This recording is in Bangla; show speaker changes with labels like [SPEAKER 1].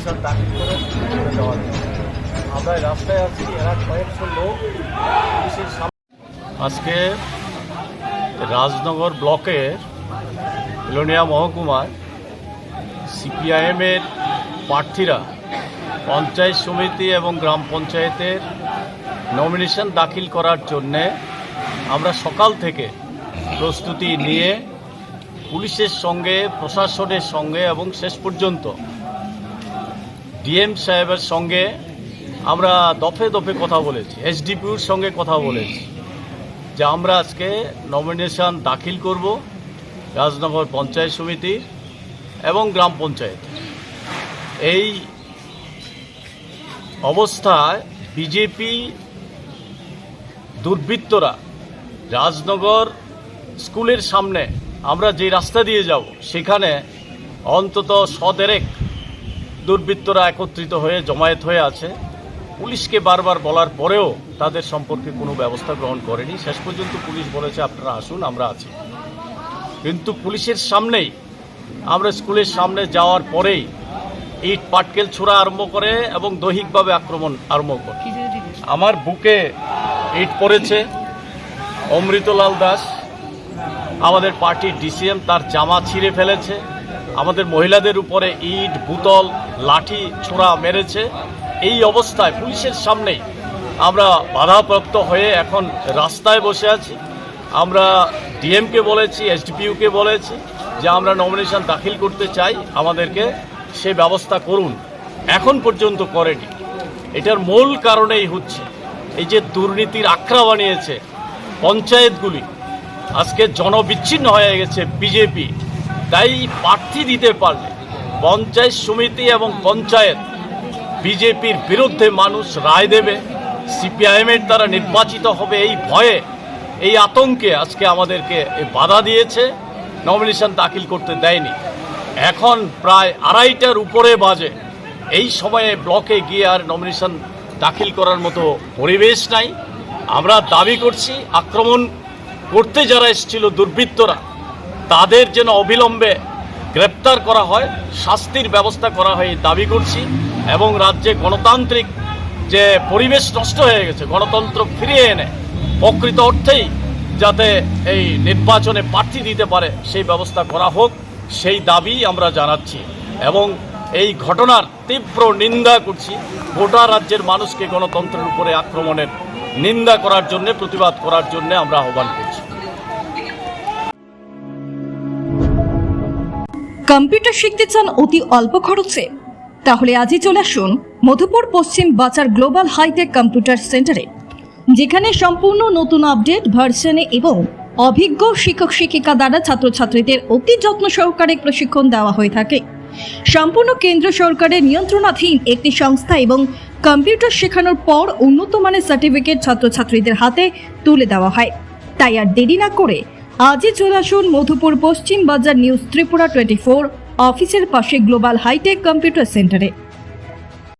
[SPEAKER 1] নমিনেশন দাখিল করে আমরা রাস্তায় আছি, এরা কয়েকশো লোক আজকে রাজনগর ব্লকের লোনিয়া মহকুমার সিপিআইএমের প্রার্থীরা, পঞ্চায়েত সমিতি এবং গ্রাম পঞ্চায়েতের নমিনেশন দাখিল করার জন্যে আমরা সকাল থেকে প্রস্তুতি নিয়ে পুলিশের সঙ্গে, প্রশাসনের সঙ্গে এবং শেষ পর্যন্ত ডিএম সাহেবের সঙ্গে আমরা দফে দফে কথা বলেছি, এসডিপিউর সঙ্গে কথা বলেছি যে আমরা আজকে নমিনেশন দাখিল করব রাজনগর পঞ্চায়েত সমিতি এবং গ্রাম পঞ্চায়েত। এই অবস্থায় বিজেপি দুর্বৃত্তরা রাজনগর স্কুলের সামনে আমরা যে রাস্তা দিয়ে যাব, সেখানে অন্তত সদেরেক দুর্বৃত্তরা একত্রিত হয়ে জমায়েত হয়ে আছে। পুলিশকে বারবার বলার পরেও তাদের সম্পর্কে কোনো ব্যবস্থা গ্রহণ করেনি। শেষ পর্যন্ত পুলিশ বলেছে, আপনারা আসুন, আমরা আছি। কিন্তু পুলিশের সামনেই, আমরা স্কুলের সামনে যাওয়ার পরেই ইট পাটকেল ছোড়া আরম্ভ করে এবং দৈহিকভাবে আক্রমণ আরম্ভ করে। আমার বুকে ইট পড়েছে। অমৃতলাল দাস, আমাদের পার্টির ডিসিএম, তার জামা ছিঁড়ে ফেলেছে। আমাদের মহিলাদের উপরে ইট, বুতল, লাঠি, ছোড়া মেরেছে। এই অবস্থায় পুলিশের সামনেই আমরা বাধাপ্রাপ্ত হয়ে এখন রাস্তায় বসে আছি। আমরা ডিএমকে বলেছি, এসডিপিউকে বলেছি যে আমরা নমিনেশন দাখিল করতে চাই, আমাদেরকে সে ব্যবস্থা করুন। এখন পর্যন্ত করেনি। এটার মূল কারণেই হচ্ছে এই যে দুর্নীতির আখড়া বানিয়েছে পঞ্চায়েতগুলি। আজকে জনবিচ্ছিন্ন হয়ে গেছে বিজেপি। তাই প্রার্থী দিতে পারলে পঞ্চায়েত সমিতি এবং পঞ্চায়েত বিজেপির বিরুদ্ধে মানুষ রায় দেবে, সিপিআইএমের দ্বারা নির্বাচিত হবে এই ভয়ে, এই আতঙ্কে আজকে আমাদেরকে বাধা দিয়েছে নমিনেশন দাখিল করতে দেয়নি। এখন প্রায় আড়াইটার উপরে বাজে। এই সময়ে ব্লকে গিয়ে আর নমিনেশন দাখিল করার মতো পরিবেশ নাই। আমরা দাবি করছি আক্রমণ করতে যারা এসেছিল দুর্বৃত্তরা তাদের যেন অবিলম্বে গ্রেপ্তার করা হয়, শাস্তির ব্যবস্থা করা হয় দাবি করছি এবং রাজ্যে গণতান্ত্রিক যে পরিবেশ নষ্ট হয়ে গেছে, গণতন্ত্র ফিরিয়ে এনে প্রকৃত অর্থেই যাতে এই নির্বাচনে প্রার্থী দিতে পারে, সেই ব্যবস্থা করা হোক, সেই দাবি আমরা জানাচ্ছি এবং এই ঘটনার তীব্র নিন্দা করছি। গোটা রাজ্যের মানুষকে গণতন্ত্রের উপরে আক্রমণের নিন্দা করার জন্য, প্রতিবাদ করার জন্য আমরা আহ্বান করছি।
[SPEAKER 2] কম্পিউটার শিখতে চান অতি অল্প খরচে? তাহলে আজই চলে আসুন মধুপুর পশ্চিম বাজার গ্লোবাল হাইটেক কম্পিউটার সেন্টারে, যেখানে সম্পূর্ণ নতুন আপডেট, ভার্সনে এবং অভিজ্ঞ শিক্ষক শিক্ষিকা দ্বারা ছাত্রছাত্রীদের অতি যত্ন সহকারে প্রশিক্ষণ দেওয়া হয়ে থাকে। সম্পূর্ণ কেন্দ্র সরকারের নিয়ন্ত্রণাধীন একটি সংস্থা এবং কম্পিউটার শেখানোর পর উন্নত মানের সার্টিফিকেট ছাত্রছাত্রীদের হাতে তুলে দেওয়া হয়। তাই আর দেরি না করে আজই চলে আসুন মধুপুর পশ্চিম বাজার নিউজ ত্রিপুরা টোয়েন্টি ফোর অফিসের পাশে গ্লোবাল হাইটেক কম্পিউটার সেন্টারে